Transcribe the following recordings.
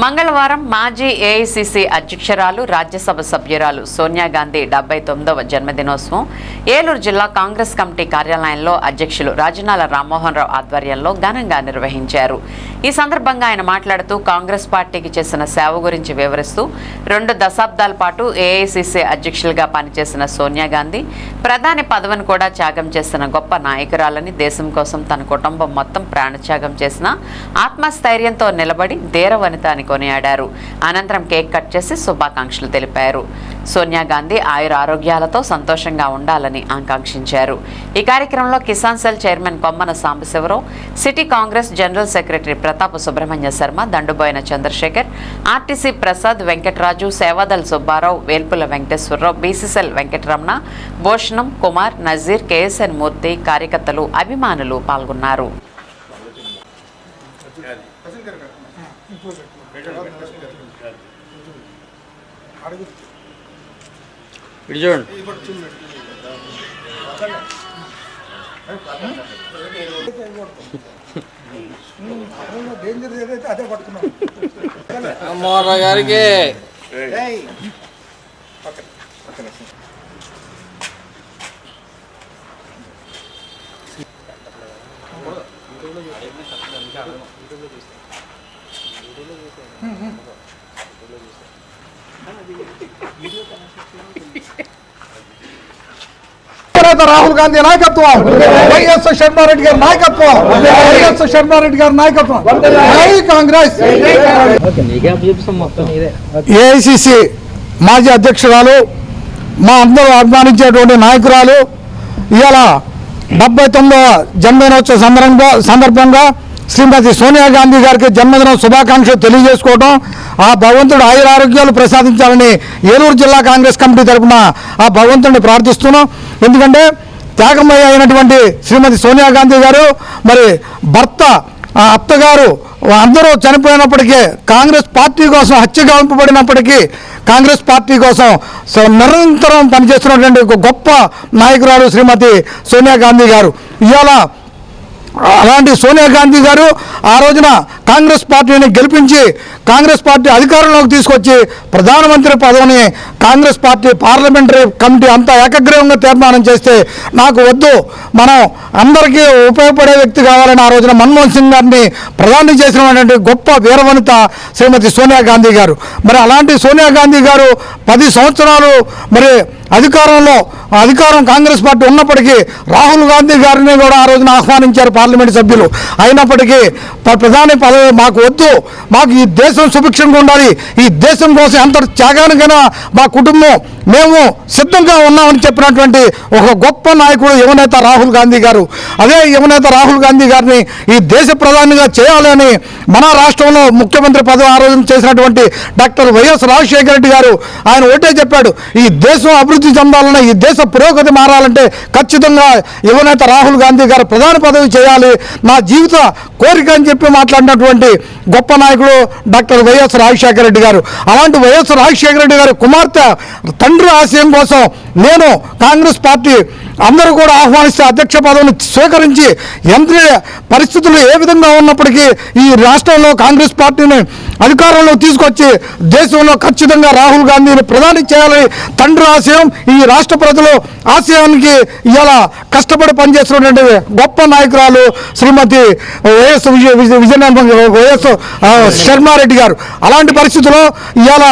మంగళవారం మాజీ ఏఐసిసి అధ్యక్షురాలు రాజ్యసభ సభ్యురాలు సోనియా గాంధీ డెబ్బై తొమ్మిదవ జన్మదినోత్సవం. ఏలూరు జిల్లా కాంగ్రెస్ కమిటీ కార్యాలయంలో అధ్యక్షులు రాజనాల రామ్మోహన్ రావు ఆధ్వర్యంలో ఘనంగా నిర్వహించారు. ఈ సందర్భంగా ఆయన మాట్లాడుతూ కాంగ్రెస్ పార్టీకి చేసిన సేవ గురించి వివరిస్తూ రెండు దశాబ్దాల పాటు ఏఐసిసి అధ్యక్షులుగా పనిచేసిన సోనియా గాంధీ ప్రధాని పదవిని కూడా త్యాగం చేసిన గొప్ప నాయకురాలని దేశం కోసం తన కుటుంబం మొత్తం ప్రాణత్యాగం చేసిన ఆత్మస్థైర్యంతో నిలబడి ధీరవనిత అని కొనియాడారు. అనంతరం కేక్ కట్ చేసి శుభాకాంక్షలు తెలిపారు. సోనియా గాంధీ ఆయుర ఆరోగ్యాలతో సంతోషంగా ఉండాలని ఆకాంక్షించారు. ఈ కార్యక్రమంలో Kisan cell chairman Kommana Sambasivarao city Congress general secretary Pratap Subrahmanya Sharma Dandaboina Chandrasekhar RTC Prasad Venkataraju Sevadal Subbarao Velpula Venkateswararao BC cell Venkataramana Bhushanam Kumar Nazeer KSN Murthy కార్యకర్తలు అభిమానులు పాల్గొన్నారు. ఇటు చూడండి డేంజర్ ఏదైతే అదే పట్టుకున్నాం రామ్మోహన్ గారికి. నేత రాహుల్ గాంధీ నాయకత్వం. వైఎస్ శర్మారెడ్డి గారి నాయకత్వం. వైఎస్ శర్మారెడ్డి గారి నాయకత్వం. కాంగ్రెస్. ఏఐసిసి మాజీ అధ్యక్షురాలు మా అందరూ అభిమానించేటువంటి నాయకురాలు. ఇవాళ డెబ్బై తొమ్మిదవ జన్మదినోత్సవ సందర్భంగా సందర్భంగా శ్రీమతి సోనియా గాంధీ గారికి జన్మదిన శుభాకాంక్షలు తెలియజేసుకోవడం ఆ భగవంతుడు ఆయురారోగ్యాలు ప్రసాదించాలని ఏలూరు జిల్లా కాంగ్రెస్ కమిటీ తరఫున ఆ భగవంతుడిని ప్రార్థిస్తున్నాం. ఎందుకంటే త్యాగమయ్య అయినటువంటి శ్రీమతి సోనియా గాంధీ గారు మరి భర్త ఆ అత్తగారు అందరూ చనిపోయినప్పటికీ కాంగ్రెస్ పార్టీ కోసం హత్యగాంపబడినప్పటికీ కాంగ్రెస్ పార్టీ కోసం స- నిరంతరం పనిచేస్తున్నటువంటి ఒక గొప్ప నాయకురాలు శ్రీమతి సోనియా గాంధీ గారు. ఇవాళ అలాంటి సోనియా గాంధీ గారు ఆ రోజున కాంగ్రెస్ పార్టీని గెలిపించి కాంగ్రెస్ పార్టీ అధికారంలోకి తీసుకొచ్చి ప్రధానమంత్రి పదవిని కాంగ్రెస్ పార్టీ పార్లమెంటరీ కమిటీ అంతా ఏకగ్రీవంగా తీర్మానం చేస్తే నాకు వద్దు. మనం అందరికీ ఉపయోగపడే వ్యక్తి కావాలని ఆ రోజున మన్మోహన్ సింగ్ గారిని ప్రధాని చేసినటువంటి గొప్ప వీరవనిత శ్రీమతి సోనియా గాంధీ గారు. మరి అలాంటి సోనియా గాంధీ గారు పది సంవత్సరాలు మరి అధికారంలో అధికారం కాంగ్రెస్ పార్టీ ఉన్నప్పటికీ రాహుల్ గాంధీ గారిని కూడా ఆ రోజున ఆహ్వానించారు పార్లమెంట్ సభ్యులు. అయినప్పటికీ ప్రధాని పదవి మాకు వద్దు. మాకు ఈ దేశం సుభిక్షంగా ఉండాలి. ఈ దేశం కోసం ఎంత త్యాగానికైనా మా కుటుంబం మేము సిద్ధంగా ఉన్నామని చెప్పినటువంటి ఒక గొప్ప నాయకుడు యువనేత రాహుల్ గాంధీ గారు. అదే యువనేత రాహుల్ గాంధీ గారిని ఈ దేశ ప్రధానిగా చేయాలని మన రాష్ట్రంలో ముఖ్యమంత్రి పదవి ఆ చేసినటువంటి డాక్టర్ వైఎస్ రాజశేఖర రెడ్డి గారు ఆయన ఒకటే చెప్పాడు. ఈ దేశం అభివృద్ధి చెందాలన్నా ఈ దేశ పురోగతి మారాలంటే ఖచ్చితంగా యువనేత రాహుల్ గాంధీ గారు ప్రధాని పదవి చేయాలి. నా జీవిత కోరిక అని చెప్పి మాట్లాడినటువంటి గొప్ప నాయకుడు డాక్టర్ వైఎస్ రాజశేఖర రెడ్డి గారు. అలాంటి వైఎస్ రాజశేఖర రెడ్డి గారి కుమార్తె తండ్రి ఆశయం కోసం నేను కాంగ్రెస్ పార్టీ అందరూ కూడా ఆహ్వానిస్తే అధ్యక్ష పదవిని స్వీకరించి ఎంత పరిస్థితులు ఏ విధంగా ఉన్నప్పటికీ ఈ రాష్ట్రంలో కాంగ్రెస్ పార్టీని అధికారంలో తీసుకొచ్చి దేశంలో ఖచ్చితంగా రాహుల్ గాంధీని ప్రధాని చేయాలని తండ్రి ఆశయం ఈ రాష్ట్ర ప్రజలు ఆశయానికి ఇలా కష్టపడి పనిచేస్తున్నటువంటి గొప్ప నాయకురాలు శ్రీమతి వైఎస్ విజయ విజయ వైఎస్ శర్మారెడ్డి గారు. అలాంటి పరిస్థితుల్లో ఇవాళ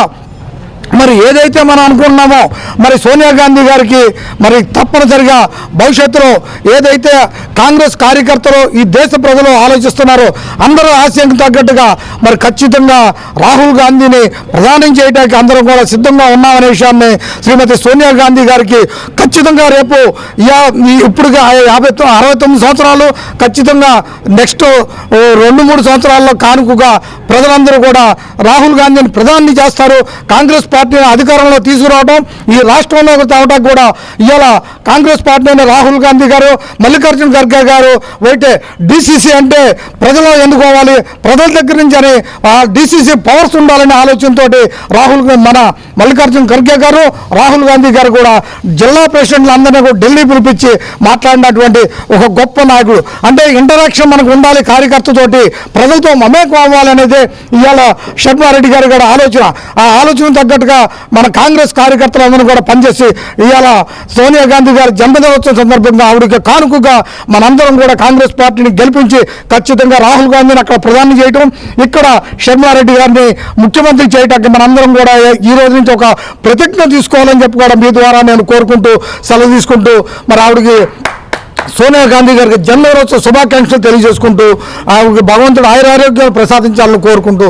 మరి ఏదైతే మనం అనుకుంటున్నామో మరి సోనియా గాంధీ గారికి మరి తప్పనిసరిగా భవిష్యత్తులో ఏదైతే కాంగ్రెస్ కార్యకర్తలు ఈ దేశ ప్రజలు ఆలోచిస్తున్నారో అందరూ ఆశయానికి తగ్గట్టుగా మరి ఖచ్చితంగా రాహుల్ గాంధీని ప్రధానం చేయడానికి అందరం కూడా సిద్ధంగా ఉన్నామనే విషయాన్ని శ్రీమతి సోనియా గాంధీ గారికి ఖచ్చితంగా రేపు యా- ఈ ఇప్పుడు యాభై అరవై తొమ్మిది సంవత్సరాలు ఖచ్చితంగా నెక్స్ట్ రెండు మూడు సంవత్సరాల్లో కానుకగా ప్రజలందరూ కూడా రాహుల్ గాంధీని ప్రధాని చేస్తారు. కాంగ్రెస్ పార్టీని అధికారంలో తీసుకురావడం ఈ రాష్ట్రంలో తేవడానికి కూడా ఇవాళ కాంగ్రెస్ పార్టీని రాహుల్ గాంధీ గారు మల్లికార్జున ఖర్గే గారు అయితే డిసిసి అంటే ప్రజలు ఎన్నుకోవాలి ప్రజల దగ్గర నుంచి అని డిసిసి పవర్స్ ఉండాలనే ఆలోచనతోటి రాహుల్ మన మల్లికార్జున ఖర్గే గారు రాహుల్ గాంధీ గారు కూడా జిల్లా ప్రెసిడెంట్లు అందరినీ కూడా ఢిల్లీ పిలిపించి మాట్లాడినటువంటి ఒక గొప్ప నాయకుడు. అంటే ఇంటరాక్షన్ మనకు ఉండాలి కార్యకర్తతోటి ప్రజలతో మమేకం అవ్వాలనేది ఇవాళ షర్మారెడ్డి గారి కూడా ఆలోచన. ఆ ఆలోచన తగ్గట్టుగా మన కాంగ్రెస్ కార్యకర్తలందరూ కూడా పనిచేసి ఇవాళ సోనియా గాంధీ గారి జన్మదినోత్సవం సందర్భంగా ఆవిడకి కానుకగా మనందరం కూడా కాంగ్రెస్ పార్టీని గెలిపించి ఖచ్చితంగా రాహుల్ గాంధీని అక్కడ ప్రధాని చేయటం ఇక్కడ షర్మారెడ్డి గారిని ముఖ్యమంత్రి చేయటానికి మనందరం కూడా ఈ రోజు నుంచి ఒక ప్రతిజ్ఞ తీసుకోవాలని చెప్పి కూడా మీ ద్వారా నేను కోరుకుంటూ సెలవు తీసుకుంటూ మరి ఆవిడకి సోనియా గాంధీ గారికి జన్మదినోత్సవ శుభాకాంక్షలు తెలియజేసుకుంటూ ఆవిడకి భగవంతుడు ఆయురారోగ్యాలు ప్రసాదించాలని కోరుకుంటూ